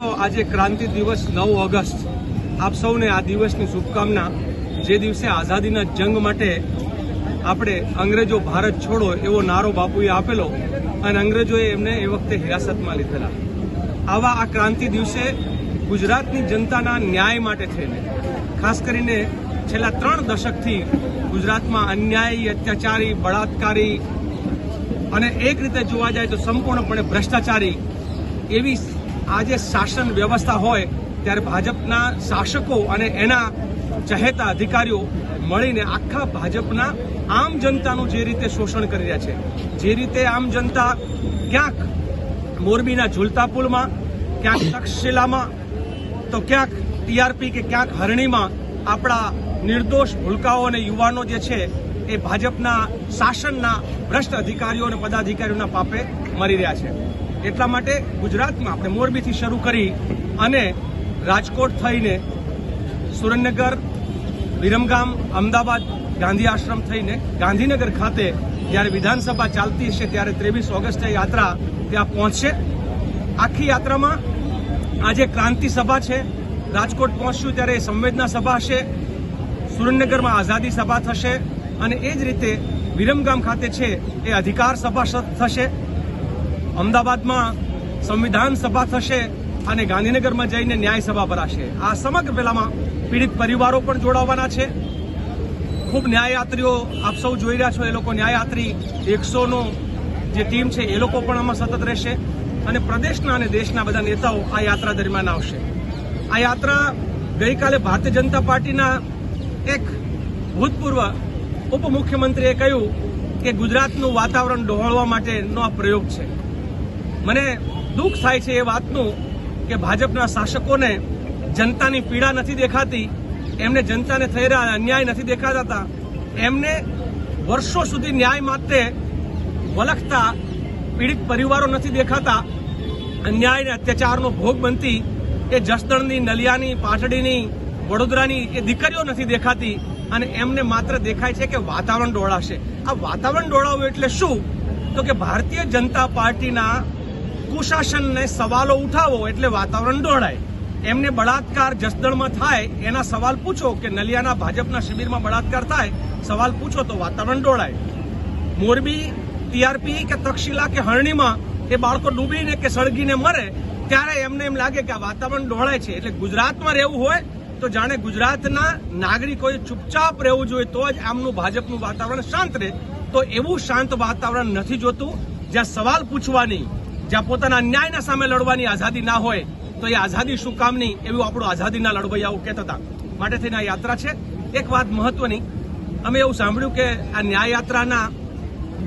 આજે ક્રાંતિ દિવસ નવ ઓગસ્ટ. આપ સૌને આ દિવસની શુભકામના. જે દિવસે આઝાદીના જંગ માટે આપણે અંગ્રેજો ભારત છોડો એવો નારો બાપુએ આપેલો અને અંગ્રેજોએ એમને એ વખતે હિરાસતમાં લીધેલા. આવા આ ક્રાંતિ દિવસે ગુજરાતની જનતાના ન્યાય માટે થઈને, ખાસ કરીને છેલ્લા ત્રણ દશકથી ગુજરાતમાં અન્યાયી, અત્યાચારી, બળાત્કારી અને એક રીતે જોવા જાય તો સંપૂર્ણપણે ભ્રષ્ટાચારી એવી આજે શાસન વ્યવસ્થા હોય, ત્યારે ભાજપના શાસકો અને એના ચહેતા અધિકારીઓ મળીને આખા ભાજપના આમ જનતાનું જે રીતે શોષણ કરી રહ્યા છે, જે રીતે આમ જનતા ક્યાંક મોરબીના ઝુલતા પુલમાં ક્યાંક તક્ષશિલામાં, તો ક્યાંક ટીઆરપી કે ક્યાંક હરણીમાં આપણા નિર્દોષ ભૂલકાઓ અને યુવાનો જે છે, એ ભાજપના શાસનના ભ્રષ્ટ અધિકારીઓ અને પદાધિકારીઓના પાપે મરી રહ્યા છે. એટલા માટે ગુજરાતમાં આપણે મોરબીથી શરૂ કરી અને રાજકોટ થઈને સુરેન્દ્રનગર, વિરમગામ, અમદાવાદ, ગાંધી આશ્રમ થઈને ગાંધીનગર ખાતે જ્યારે વિધાનસભા ચાલતી હશે ત્યારે ત્રેવીસ ઓગસ્ટે યાત્રા ત્યાં પહોંચશે. આખી યાત્રામાં આજે ક્રાંતિ સભા છે. રાજકોટ પહોંચશું ત્યારે સંવેદના સભા હશે. સુરેન્દ્રનગરમાં આઝાદી સભા થશે. અને એ જ રીતે વિરમગામ ખાતે છે એ અધિકાર સભા થશે. અમદાવાદમાં સંવિધાન સભા થશે અને ગાંધીનગરમાં જઈને ન્યાય સભા ભરાશે. આ સમગ્ર પેલામાં પીડિત પરિવારો પણ જોડાવાના છે. ખૂબ ન્યાયયાત્રીઓ આપ સૌ જોઈ રહ્યા છો, એ લોકો ન્યાયયાત્રી એકસોનો જે ટીમ છે, એ લોકો પણ આમાં સતત રહેશે અને પ્રદેશના અને દેશના બધા નેતાઓ આ યાત્રા દરમિયાન આવશે. આ યાત્રા ગઈકાલે ભારતીય જનતા પાર્ટીના એક ભૂતપૂર્વ ઉપમુખ્યમંત્રીએ કહ્યું કે ગુજરાતનું વાતાવરણ ડહોળવા માટેનો આ પ્રયોગ છે. મને દુઃખ થાય છે એ વાતનું કે ભાજપના શાસકોને જનતાની પીડા નથી દેખાતી, એમને જનતાને થઈ રહ્યા અન્યાય નથી દેખાતા. એમને વર્ષો સુધી ન્યાય માટે વલખતા પીડિત પરિવારો નથી દેખાતા. અન્યાય અને અત્યાચારનો ભોગ બનતી એ જસદણની, નલિયાની, પાટડીની, વડોદરાની એ દીકરીઓ નથી દેખાતી અને એમને માત્ર દેખાય છે કે વાતાવરણ ડોળાશે. આ વાતાવરણ ડોળાવું એટલે શું? તો કે ભારતીય જનતા પાર્ટીના કુશાસનને સવાલો ઉઠાવો એટલે વાતાવરણ ડોળાય. એમને બળાત્કાર જસદણમાં થાય, એના સવાલ પૂછો કે નલિયાના ભાજપના શિબિરમાં બળાત્કાર થાય, સવાલ પૂછો તો વાતાવરણ ડોળાય. મોરબી ટીઆરપી કે તક્ષશિલા કે હરણીમાં એ બાળકો ડૂબીને કે સળગીને મરે, ત્યારે એમને એમ લાગે કે આ વાતાવરણ ડોળાય છે. એટલે ગુજરાતમાં રહેવું હોય તો જાણે ગુજરાતના નાગરિકોએ ચૂપચાપ રહેવું જોઈએ, તો જ આમનું ભાજપનું વાતાવરણ શાંત રહે. તો એવું શાંત વાતાવરણ નથી જોતું, જ્યાં સવાલ પૂછવાની જ્યાં પોતાના અન્યાયના સામે લડવાની આઝાદી ના હોય તો એ આઝાદી શું કામની એવું આપણું આઝાદીના લડવૈયાઓ કહેતા હતા. માટે થઈને આ યાત્રા છે. એક વાત મહત્વની અમે એવું સાંભળ્યું કે આ ન્યાય યાત્રાના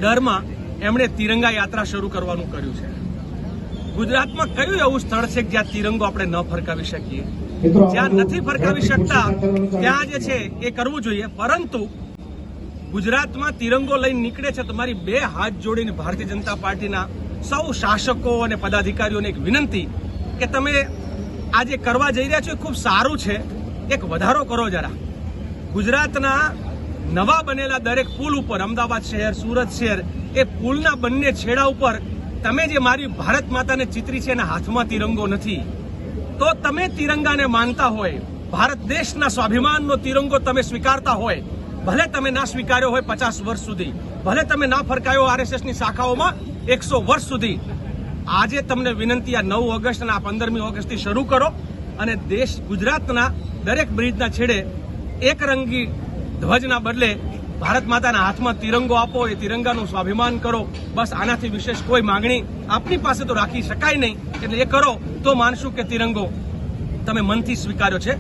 ડરમાં એમણે તિરંગા યાત્રા શરૂ કરવાનું કર્યું છે. ગુજરાતમાં કયું એવું સ્થળ છે જ્યાં તિરંગો આપણે ન ફરકાવી શકીએ? જ્યાં નથી ફરકાવી શકતા ત્યાં જે છે એ કરવું જોઈએ. પરંતુ ગુજરાતમાં તિરંગો લઈને નીકળે છે તમારી બે હાથ જોડીને ભારતીય જનતા પાર્ટીના સૌ શાસકો અને પદાધિકારીઓને એક વિનંતી કે તમે આજે કરવા જઈ રહ્યા છો એ ખૂબ સારું છે. એક વધારો કરો જરા. ગુજરાતના નવા બનેલા દરેક પુલ ઉપર, અમદાવાદ શહેર, સુરત શહેર, એ પુલના બંને છેડા ઉપર તમે જે મારી ભારત માતાને ચિત્રી છે એના હાથમાં તિરંગો નથી, તો તમે તિરંગાને માનતા હોય, ભારત દેશના સ્વાભિમાનનો તિરંગો તમે સ્વીકારતા હોય, ભલે તમે ના સ્વીકાર્યો હોય પચાસ વર્ષ સુધી, ભલે તમે ના ફરકાયો આરએસએસની શાખાઓમાં એકસો વર્ષ સુધી આજે તમને વિનંતી આ નવ ઓગસ્ટ અને આ પંદરમી ઓગસ્ટથી શરૂ કરો અને દેશ ગુજરાતના દરેક બ્રિજના છેડે એક રંગી ધ્વજના બદલે ભારત માતાના હાથમાં તિરંગો આપો, એ તિરંગાનું સ્વાભિમાન કરો. બસ આનાથી વિશેષ કોઈ માંગણી આપની પાસે તો રાખી શકાય નહીં. એટલે એ કરો તો માનશું કે તિરંગો તમે મનથી સ્વીકાર્યો છે.